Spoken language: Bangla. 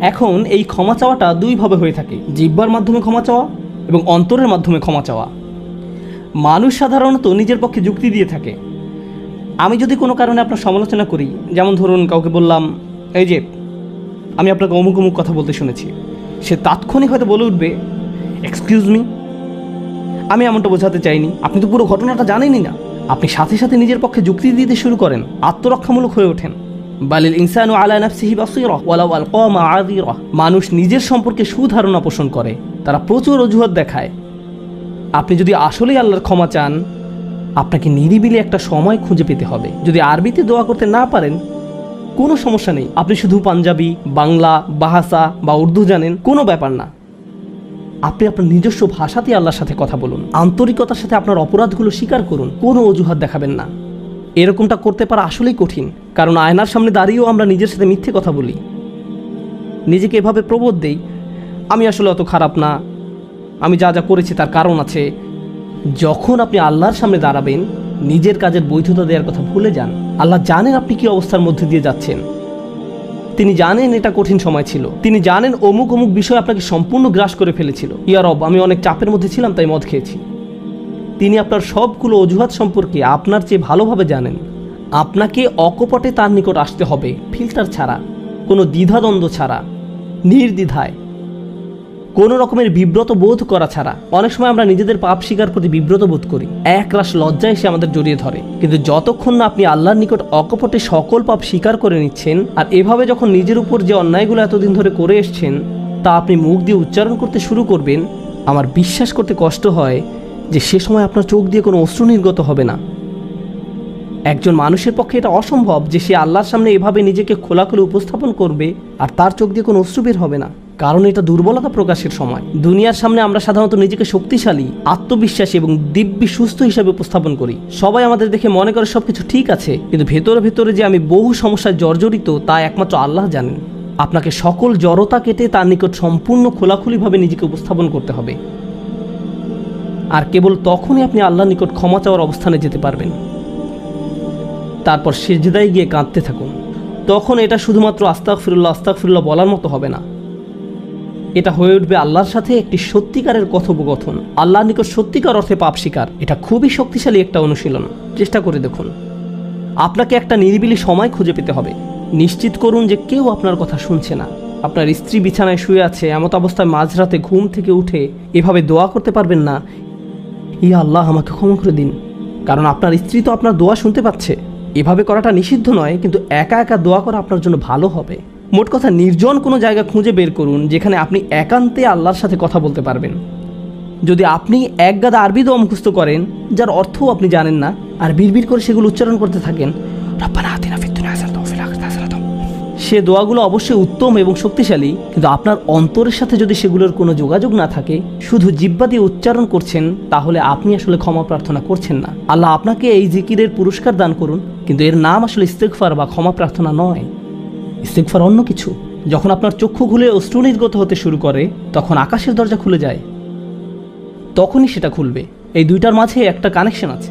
এখন এই ক্ষমা চাওয়াটা দুইভাবে হয়ে থাকে, জিব্বার মাধ্যমে ক্ষমা চাওয়া এবং অন্তরের মাধ্যমে ক্ষমা চাওয়া। মানুষ সাধারণত নিজের পক্ষে যুক্তি দিয়ে থাকে। আমি যদি কোনো কারণে আপনার সমালোচনা করি, যেমন ধরুন কাউকে বললাম, এই যে, আমি আপনাকে অমুক অমুক কথা বলতে শুনেছি। সে তাৎক্ষণিক হয়তো বলে উঠবে এক্সকিউজ মি আমি এমনটা বোঝাতে চাইনি। আপনি তো পুরো ঘটনাটা জানেনই না। আপনি সাথে সাথে নিজের পক্ষে যুক্তি দিতে শুরু করেন, আত্মরক্ষামূলক হয়ে ওঠেন। বালিল আলা মানুষ নিজের সম্পর্কে সুধারণা পোষণ করে, তারা প্রচুর অজুহাত দেখায়। আপনি যদি আসলেই আল্লাহর ক্ষমা চান, আপনাকে নিরিবিলি একটা সময় খুঁজে পেতে হবে। যদি আরবিতে দোয়া করতে না পারেন, কোনো সমস্যা নেই। আপনি শুধু পাঞ্জাবি, বাংলা, বাহাসা বা উর্দু জানেন, কোনো ব্যাপার না। আপনি আপনার নিজস্ব ভাষাতে আল্লাহর সাথে কথা বলুন। আন্তরিকতার সাথে আপনার অপরাধগুলো স্বীকার করুন। কোনো অজুহাত দেখাবেন না। এরকমটা করতে পারা আসলেই কঠিন। কারণ আয়নার সামনে দাঁড়িয়েও আমরা নিজের সাথে মিথ্যে কথা বলি। নিজেকে এভাবে প্রবোধ দেই, আমি আসলে অত খারাপ না। আমি যা যা করেছি তার কারণ আছে। যখন আপনি আল্লাহর সামনে দাঁড়াবেন, নিজের কাজের বৈধতা দেওয়ার কথা ভুলে যান। আল্লাহ জানেন আপনি কি অবস্থার মধ্যে দিয়ে যাচ্ছেন। তিনি জানেন এটা কঠিন সময় ছিল। তিনি জানেন অমুক অমুক বিষয় আপনাকে সম্পূর্ণ গ্রাস করে ফেলেছিল। ইয়ারব আমি অনেক চাপের মধ্যে ছিলাম, তাই মদ খেয়েছি। তিনি আপনার সবগুলো অজুহাত সম্পর্কে আপনার চেয়ে ভালোভাবে জানেন। আপনাকে অকপটে তার নিকট আসতে হবে, ফিল্টার ছাড়া, কোনো দ্বিধাদ্বন্দ্ব ছাড়া, নির্দ্বিধায়। কোনো রকমের বিব্রত বোধ করা ছাড়া। অনেক সময় আমরা নিজেদের পাপ স্বীকার করতে বিব্রত বোধ করি। এক রাশ লজ্জা এসে আমাদের জড়িয়ে ধরে। কিন্তু যতক্ষণ না আপনি আল্লাহর নিকট অকপটে সকল পাপ স্বীকার করে নিচ্ছেন, আর এভাবে যখন নিজের উপর যে অন্যায়গুলো এতদিন ধরে করে এসছেন, তা আপনি মুখ দিয়ে উচ্চারণ করতে শুরু করবেন, আমার বিশ্বাস করতে কষ্ট হয় যে সে সময় আপনার চোখ দিয়ে কোনো অশ্রু নির্গত হবে না। একজন মানুষের পক্ষে এটা অসম্ভব যে সে আল্লাহর সামনে এভাবে নিজেকে খোলাখুলি উপস্থাপন করবে আর তার চোখ দিয়ে কোনো অশ্রু বের হবে না। কারণ এটা দুর্বলতা প্রকাশের সময়। দুনিয়ার সামনে আমরা সাধারণত নিজেকে শক্তিশালী, আত্মবিশ্বাসী এবং দিব্যি সুস্থ হিসাবে উপস্থাপন করি। সবাই আমাদের দেখে মনে করে সবকিছু ঠিক আছে, কিন্তু ভেতরে ভেতরে যে আমি বহু সমস্যায় জর্জরিত তা একমাত্র আল্লাহ জানেন। আপনাকে সকল জড়তা কেটে তার নিকট সম্পূর্ণ খোলাখুলিভাবে নিজেকে উপস্থাপন করতে হবে। আর কেবল তখনই আপনি আল্লাহর নিকট ক্ষমা চাওয়ার অবস্থানে যেতে পারবেন। তারপর সেজদায় গিয়ে কাঁদতে থাকুন। তখন এটা শুধুমাত্র আস্তাক ফিরুল্লাহ আস্তাক ফিরুল্লাহ বলার মতো হবে না। এটা হয়ে উঠবে আল্লাহর সাথে একটি সত্যিকারের কথোপকথন। আল্লাহর নিকট সত্যিকার অর্থে পাপ স্বীকার এটা খুবই শক্তিশালী একটা অনুশীলন। চেষ্টা করে দেখুন। আপনাকে একটা নিরিবিলি সময় খুঁজে পেতে হবে। নিশ্চিত করুন যে কেউ আপনার কথা শুনছে না। আপনার স্ত্রী বিছানায় শুয়ে আছে, এমত অবস্থায় মাঝরাতে ঘুম থেকে উঠে এভাবে দোয়া করতে পারবেন না ইয়া আল্লাহ আমাকে ক্ষমা করে দিন। কারণ আপনার স্ত্রী তো আপনার দোয়া শুনতে পাচ্ছে। এভাবে করাটা নিষিদ্ধ নয়, কিন্তু একা একা দোয়া করা আপনার জন্য ভালো হবে। মোট কথা, নির্জন কোনো জায়গা খুঁজে বের করুন, যেখানে আপনি একান্তে আল্লাহর সাথে কথা বলতে পারবেন। যদি আপনি এক গাদা আরবি দোয়া মুখস্থ করেন, যার অর্থও আপনি জানেন না, আর বিড়বিড় করে সেগুলো উচ্চারণ করতে থাকেন, রব্বানা আতিনা সে দোয়াগুলো অবশ্যই উত্তম এবং শক্তিশালী, কিন্তু আপনার অন্তরের সাথে যদি সেগুলোর কোনো যোগাযোগ না থাকে, শুধু জিব্বা দিয়ে উচ্চারণ করছেন, তাহলে আপনি আসলে ক্ষমা প্রার্থনা করছেন না। আল্লাহ আপনাকে এই জিকিরের পুরস্কার দান করুন, কিন্তু এর নাম আসলে ইস্তেকফার বা ক্ষমা প্রার্থনা নয়। ইস্তেকফার অন্য কিছু। যখন আপনার চক্ষু খুলে অশ্রু নির্গত হতে শুরু করে, তখন আকাশের দরজা খুলে যায়। তখনই সেটা খুলবে। এই দুইটার মাঝে একটা কানেকশন আছে।